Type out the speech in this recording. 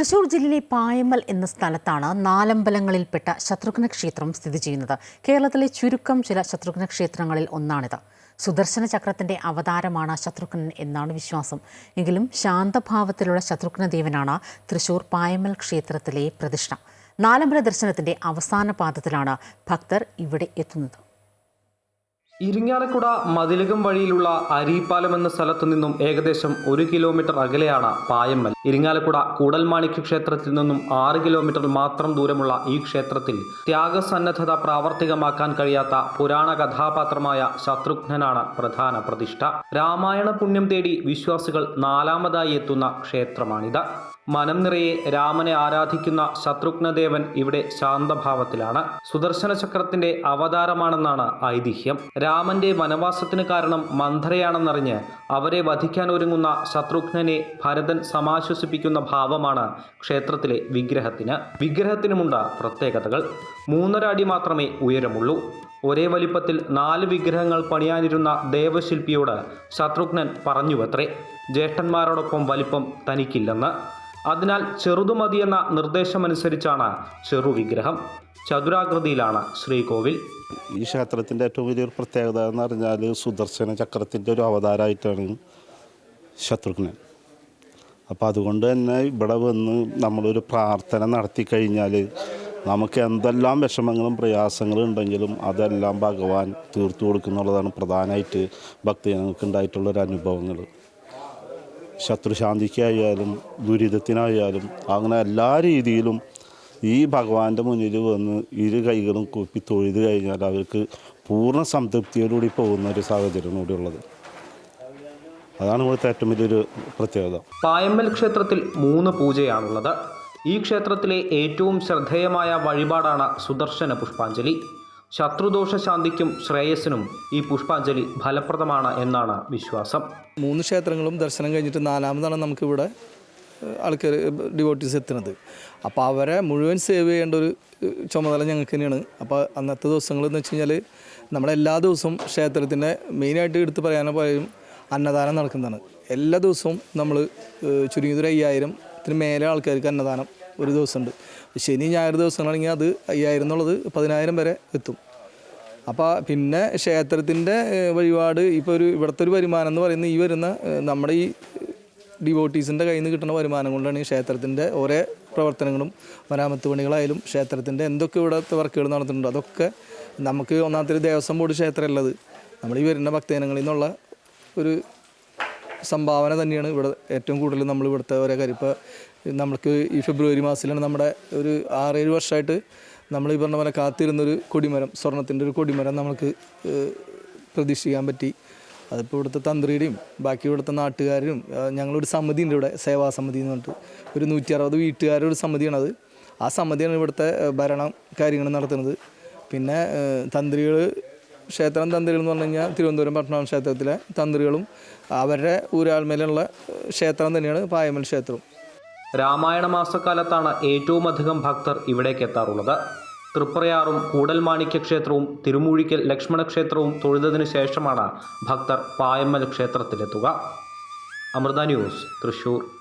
തൃശൂർ ജില്ലയിലെ പായമ്മൽ എന്ന സ്ഥലത്താണ് നാലമ്പലങ്ങളിൽപ്പെട്ട ശത്രുഘ്ന ക്ഷേത്രം സ്ഥിതി ചെയ്യുന്നത്. കേരളത്തിലെ ചുരുക്കം ചില ശത്രുഘ്ന ക്ഷേത്രങ്ങളിൽ ഒന്നാണിത്. സുദർശന ചക്രത്തിന്റെ അവതാരമാണ് ശത്രുഘ്നൻ എന്നാണ് വിശ്വാസം. എങ്കിലും ശാന്തഭാവത്തിലുള്ള ശത്രുഘ്ന ദേവനാണ് തൃശൂർ പായമ്മൽ ക്ഷേത്രത്തിലെ പ്രതിഷ്ഠ. നാലമ്പല ദർശനത്തിന്റെ അവസാന പാദത്തിലാണ് ഭക്തർ ഇവിടെ എത്തുന്നത്. ഇരിങ്ങാലക്കുട മതിലകം വഴിയിലുള്ള അരീപ്പാലം എന്ന സ്ഥലത്തു നിന്നും ഏകദേശം ഒരു കിലോമീറ്റർ അകലെയാണ് പായമ്മൽ. ഇരിങ്ങാലക്കുട കൂടൽമാണിക്യ ക്ഷേത്രത്തിൽ നിന്നും ആറ് കിലോമീറ്റർ മാത്രം ദൂരമുള്ള ഈ ക്ഷേത്രത്തിൽ ത്യാഗസന്നദ്ധത പ്രാവർത്തികമാക്കാൻ കഴിയാത്ത പുരാണ കഥാപാത്രമായ ശത്രുഘ്നനാണ് പ്രധാന പ്രതിഷ്ഠ. രാമായണ പുണ്യം തേടി വിശ്വാസികൾ നാലാമതായി എത്തുന്ന ക്ഷേത്രമാണിത്. മനം നിറയെ രാമനെ ആരാധിക്കുന്ന ശത്രുഘ്നദേവൻ ഇവിടെ ശാന്തഭാവത്തിലാണ്. സുദർശന ചക്രത്തിന്റെ അവതാരമാണെന്നാണ് ഐതിഹ്യം. രാമന്റെ വനവാസത്തിന് കാരണം മന്ധരയാണെന്നറിഞ്ഞ് അവരെ വധിക്കാൻ ഒരുങ്ങുന്ന ശത്രുഘ്നനെ ഭരതൻ സമാശ്വസിപ്പിക്കുന്ന ഭാവമാണ് ക്ഷേത്രത്തിലെ വിഗ്രഹത്തിന്. വിഗ്രഹത്തിനുമുണ്ട് പ്രത്യേകതകൾ. മൂന്നര അടി മാത്രമേ ഉയരമുള്ളൂ. ഒരേ വലിപ്പത്തിൽ നാല് വിഗ്രഹങ്ങൾ പണിയാനിരുന്ന ദേവശില്പിയോട് ശത്രുഘ്നൻ പറഞ്ഞുവത്രേ ജ്യേഷ്ഠന്മാരോടൊപ്പം വലിപ്പം തനിക്കില്ലെന്ന്. അതിനാൽ ചെറുതുമതിയെന്ന നിർദ്ദേശമനുസരിച്ചാണ് ചെറുവിഗ്രഹം. ചതുരാകൃതിയിലാണ് ശ്രീകോവിൽ. ഈ ക്ഷേത്രത്തിന്റെ ഏറ്റവും വലിയൊരു പ്രത്യേകത എന്ന് പറഞ്ഞാൽ സുദർശന ചക്രത്തിന്റെ ഒരു അവതാരമായിട്ടാണ് ശത്രുഘ്നൻ. അപ്പോൾ അതുകൊണ്ട് തന്നെ ഇവിടെ വന്ന് നമ്മളൊരു പ്രാർത്ഥന നടത്തി കഴിഞ്ഞാൽ നമുക്ക് എന്തെല്ലാം വിഷമങ്ങളും പ്രയാസങ്ങളും ഉണ്ടെങ്കിലും അതെല്ലാം ഭഗവാൻ തീർത്തു കൊടുക്കുന്നുള്ളതാണ് പ്രധാനമായിട്ട് ഭക്തജനങ്ങൾക്ക് ഉണ്ടായിട്ടുള്ളൊരു അനുഭവങ്ങൾ ശത്രുശാന്തിക്കായാലും ദുരിതത്തിനായാലും അങ്ങനെ എല്ലാ രീതിയിലും ഈ ഭഗവാന്റെ മുന്നിൽ വന്ന് ഇരു കൈകളും കൂപ്പി തൊഴുത് കഴിഞ്ഞാൽ അവർക്ക് പൂർണ സംതൃപ്തിയോടുകൂടി പോകുന്ന ഒരു സാഹചര്യം കൂടി ഉള്ളത്. അതാണ് ഇവിടുത്തെ ഏറ്റവും വലിയൊരു പ്രത്യേകത. പായമ്പൽ ക്ഷേത്രത്തിൽ മൂന്ന് പൂജയാണുള്ളത്. ഈ ക്ഷേത്രത്തിലെ ഏറ്റവും ശ്രദ്ധേയമായ വഴിപാടാണ് സുദർശന പുഷ്പാഞ്ജലി. ശത്രുദോഷ ശാന്തിക്കും ശ്രേയസ്സിനും ഈ പുഷ്പാഞ്ജലി ഫലപ്രദമാണ് എന്നാണ് വിശ്വാസം. മൂന്ന് ക്ഷേത്രങ്ങളും ദർശനം കഴിഞ്ഞിട്ട് നാലാമതാണ് നമുക്കിവിടെ ആൾക്കാർ ഡിവോട്ടീസ് എത്തുന്നത്. അപ്പോൾ അവരെ മുഴുവൻ സേവ് ചെയ്യേണ്ട ഒരു ചുമതല ഞങ്ങൾക്ക് തന്നെയാണ്. അപ്പോൾ അന്നത്തെ ദിവസങ്ങൾ എന്ന് വെച്ച് കഴിഞ്ഞാൽ നമ്മളെല്ലാ ദിവസവും ക്ഷേത്രത്തിന്റെ മെയിനായിട്ട് എടുത്ത് പറയാനോ പറയും അന്നദാനം നടക്കുന്നതാണ്. എല്ലാ ദിവസവും നമ്മൾ ചുരുങ്ങിയത് ഒരു അയ്യായിരത്തിന് മേലെ ആൾക്കാർക്ക് അന്നദാനം ഒരു ദിവസമുണ്ട്. ശനി ഞായർ ദിവസങ്ങളാണെങ്കിൽ അത് അയ്യായിരം എന്നുള്ളത് പതിനായിരം വരെ എത്തും. അപ്പോൾ പിന്നെ ക്ഷേത്രത്തിന്റെ വഴിപാട് ഇപ്പോൾ ഒരു ഇവിടുത്തെ ഒരു വരുമാനം എന്ന് പറയുന്നത് ഈ വരുന്ന നമ്മുടെ ഈ ഡിവോട്ടീസിന്റെ കയ്യിൽ നിന്ന് കിട്ടുന്ന വരുമാനം കൊണ്ടാണ് ഈ ക്ഷേത്രത്തിന്റെ ഓരോ പ്രവർത്തനങ്ങളും മരാമത്ത് പണികളായാലും ക്ഷേത്രത്തിന്റെ എന്തൊക്കെ ഇവിടുത്തെ വർക്കുകൾ നടത്തുന്നുണ്ടോ അതൊക്കെ നമുക്ക് ഒന്നാമത്തെ ദേവസ്വം ബോർഡ് ക്ഷേത്രം ഉള്ളത് നമ്മൾ ഈ വരുന്ന ഭക്തജനങ്ങളിൽ നിന്നുള്ള ഒരു സംഭാവന തന്നെയാണ് ഇവിടെ ഏറ്റവും കൂടുതൽ നമ്മൾ ഇവിടുത്തെ ഓരോ കാര്യം. ഇപ്പോൾ നമുക്ക് ഈ ഫെബ്രുവരി മാസത്തിലാണ് നമ്മുടെ ഒരു ആറേഴ് വർഷമായിട്ട് നമ്മൾ ഈ പറഞ്ഞ പോലെ കാത്തിരുന്നൊരു കൊടിമരം സ്വർണത്തിന്റെ ഒരു കൊടിമരം നമുക്ക് പ്രതീക്ഷിക്കാൻ പറ്റി. അതിപ്പോൾ ഇവിടുത്തെ തന്ത്രിയുടെയും ബാക്കി ഇവിടുത്തെ നാട്ടുകാരും ഞങ്ങളൊരു സമിതി ഉണ്ട് ഇവിടെ സേവാ സമിതി എന്ന് പറഞ്ഞിട്ട്. ഒരു നൂറ്റി അറുപത് വീട്ടുകാരുടെ ഒരു സമിതിയാണത്. ആ സമിതിയാണ് ഇവിടുത്തെ ഭരണം കാര്യങ്ങൾ നടത്തുന്നത്. പിന്നെ തന്ത്രികൾ ക്ഷേത്രം തന്ത്രികൾ എന്ന് പറഞ്ഞു കഴിഞ്ഞാൽ തിരുവനന്തപുരം പട്ടണം ക്ഷേത്രത്തിലെ തന്ത്രികളും അവരുടെ ഊരാൾമേലുള്ള ക്ഷേത്രം തന്നെയാണ് പായമൽ ക്ഷേത്രം. രാമായണ മാസക്കാലത്താണ് ഏറ്റവും അധികം ഭക്തർ ഇവിടേക്ക് എത്താറുള്ളത്. തൃപ്രയാറും കൂടൽമാണിക്യ ക്ഷേത്രവും തിരുമൂഴിക്കൽ ലക്ഷ്മണ ക്ഷേത്രവും തൊഴുതതിനു ശേഷമാണ് ഭക്തർ പായമ്മൽ ക്ഷേത്രത്തിലെത്തുക. അമൃത ന്യൂസ് തൃശൂർ.